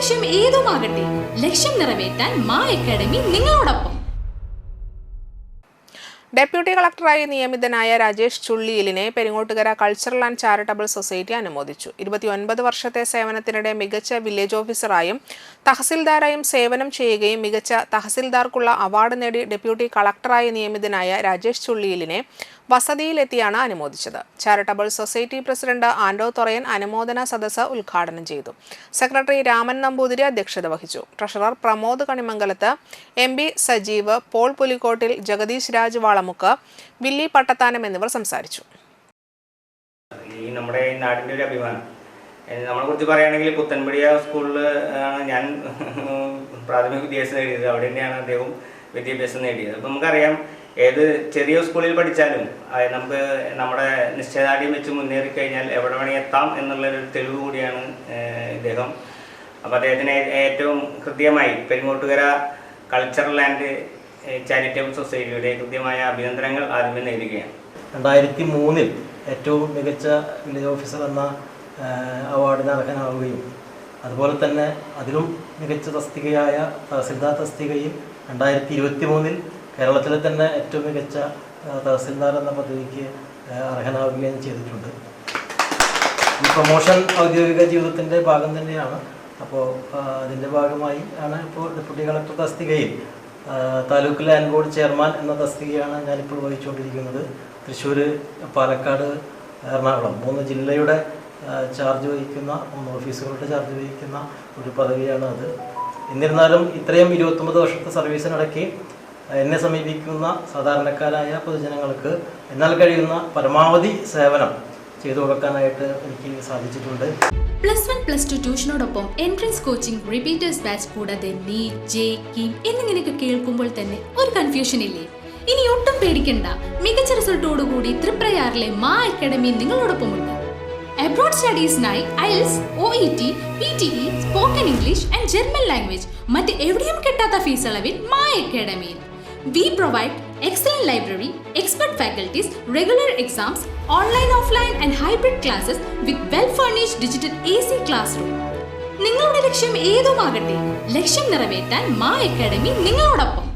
ലക്ഷ്യം ഏതുമാകട്ടെ ലക്ഷ്യം നിറവേറ്റാൻ മാ അക്കാഡമി നിങ്ങളോടൊപ്പം. ഡെപ്യൂട്ടി കളക്ടറായി നിയമിതനായ Rajesh ചുള്ളിയിലിനെ Peringottukara cultural and charitable society അനുമോദിച്ചു. ഇരുപത്തിയൊൻപത് വർഷത്തെ സേവനത്തിനിടെ മികച്ച വില്ലേജ് ഓഫീസറായും തഹസിൽദാരായും സേവനം ചെയ്യുകയും മികച്ച തഹസിൽദാർക്കുള്ള അവാർഡ് നേടി ഡെപ്യൂട്ടി കളക്ടറായി നിയമിതനായ രാജേഷ് ചുള്ളിയിലിനെ വസതിയിലെത്തിയാണ് അനുമോദിച്ചത്. Charitable society president Anto Thorayan അനുമോദന സദസ്സ് ഉദ്ഘാടനം ചെയ്തു. സെക്രട്ടറി രാമൻ നമ്പൂതിരി അധ്യക്ഷത വഹിച്ചു. Treasurer Pramod Kanimangalath M B Sajeev Paul Pulikottil Jagadish Raj Valamukku Willy Pattathanam എന്നിവർ സംസാരിച്ചു. ഈ നമ്മുടെ നാടിന്റെ ഒരു അഭിമാനം. നമ്മളെ കുറിച്ച് പറയുകയാണെങ്കിൽ പുത്തൻപടിയ സ്കൂളിൽ ആണ് ഞാൻ പ്രാഥമിക വിദ്യാഭ്യാസം നേടിയത്. അവിടെ തന്നെയാണ് അദ്ദേഹം വിദ്യാഭ്യാസം നേടിയത്. അപ്പം നമുക്കറിയാം ഏത് ചെറിയ സ്കൂളിൽ പഠിച്ചാലും നമുക്ക് നമ്മുടെ നിശ്ചയദാർഢ്യം വെച്ച് മുന്നേറി കഴിഞ്ഞാൽ എവിടെ വേണമെങ്കിൽ എത്താം എന്നുള്ളൊരു തെളിവ് കൂടിയാണ് ഇദ്ദേഹം. അപ്പോൾ അദ്ദേഹത്തിന് ഏറ്റവും കൃത്യമായി പെരുങ്ങോട്ടുകര കൾച്ചറൽ ആൻഡ് ചാരിറ്റബിൾ സൊസൈറ്റിയുടെ കൃത്യമായ അഭിനന്ദനങ്ങൾ ആദ്യമേ നേരുകയാണ്. രണ്ടായിരത്തി മൂന്നിൽ ഏറ്റവും മികച്ച വില്ലേജ് ഓഫീസർ എന്ന അവാർഡിന് അർഹനാവുകയും അതുപോലെ തന്നെ അതിലും മികച്ച തസ്തികയായ തഹസിൽദാർ തസ്തികയിൽ രണ്ടായിരത്തി ഇരുപത്തി മൂന്നിൽ കേരളത്തിലെ തന്നെ ഏറ്റവും മികച്ച തഹസിൽദാർ എന്ന പദവിക്ക് അർഹനാവുകയും ചെയ്തിട്ടുണ്ട്. ഈ പ്രൊമോഷൻ ഔദ്യോഗിക ജീവിതത്തിന്റെ ഭാഗം തന്നെയാണ്. അപ്പോൾ അതിന്റെ ഭാഗമായി ആണ് ഇപ്പോൾ ഡെപ്യൂട്ടി കളക്ടർ തസ്തികയിൽ താലൂക്ക് ലാൻഡ് ബോർഡ് ചെയർമാൻ എന്ന തസ്തികയാണ് ഞാനിപ്പോൾ വഹിച്ചുകൊണ്ടിരിക്കുന്നത്. തൃശ്ശൂർ പാലക്കാട് എറണാകുളം മൂന്ന് ജില്ലയുടെ ചാർജ് വഹിക്കുന്ന മൂന്ന് ഓഫീസുകളുടെ ചാർജ് വഹിക്കുന്ന ഒരു പദവിയാണ് അത് എന്നിരുന്നാലും ഇത്രയും ഇരുപത്തൊമ്പത് വർഷത്തെ സർവീസിനിടയ്ക്ക് എന്നെ സമീപിക്കുന്ന സാധാരണക്കാരായ പൊതുജനങ്ങൾക്ക് എന്നാൽ കഴിയുന്ന പരമാവധി സേവനം ചെയ്തു കൊടുക്കാനായിട്ട് എനിക്ക് സാധിച്ചിട്ടുണ്ട്. പ്ലസ് വൺ പ്ലസ് ടു ട്യൂഷനോടൊപ്പം എൻട്രൻസ് കോച്ചിംഗ് റിപ്പീറ്റേഴ്സ് ബാച്ച് കൂടാതെ നീറ്റ് ജെ കീം എന്നിങ്ങനെയൊക്കെ കേൾക്കുമ്പോൾ തന്നെ ഒരു കൺഫ്യൂഷൻ ഇല്ലേ? ഇനി ഒട്ടും പേടിക്കണ്ട. മികച്ച റിസൾട്ടോടുകൂടി തൃപ്രയാറിലെ മാ അക്കാഡമി നിങ്ങളോടൊപ്പമുണ്ട്. Abroad സ്റ്റഡീസിനായി IELTS O E T P T E spoken English and German language മറ്റ് എവിടെയും കിട്ടാത്ത ഫീസ് അളവിൽ Ma അക്കാഡമിയിൽ. We provide excellent library, expert faculties, regular exams, online, offline and hybrid classes with well-furnished digital AC classroom. നിങ്ങളുടെ ലക്ഷ്യം ഏതുമാകട്ടെ ലക്ഷ്യം നിറവേറ്റാൻ മാ അക്കാഡമി നിങ്ങളോടൊപ്പം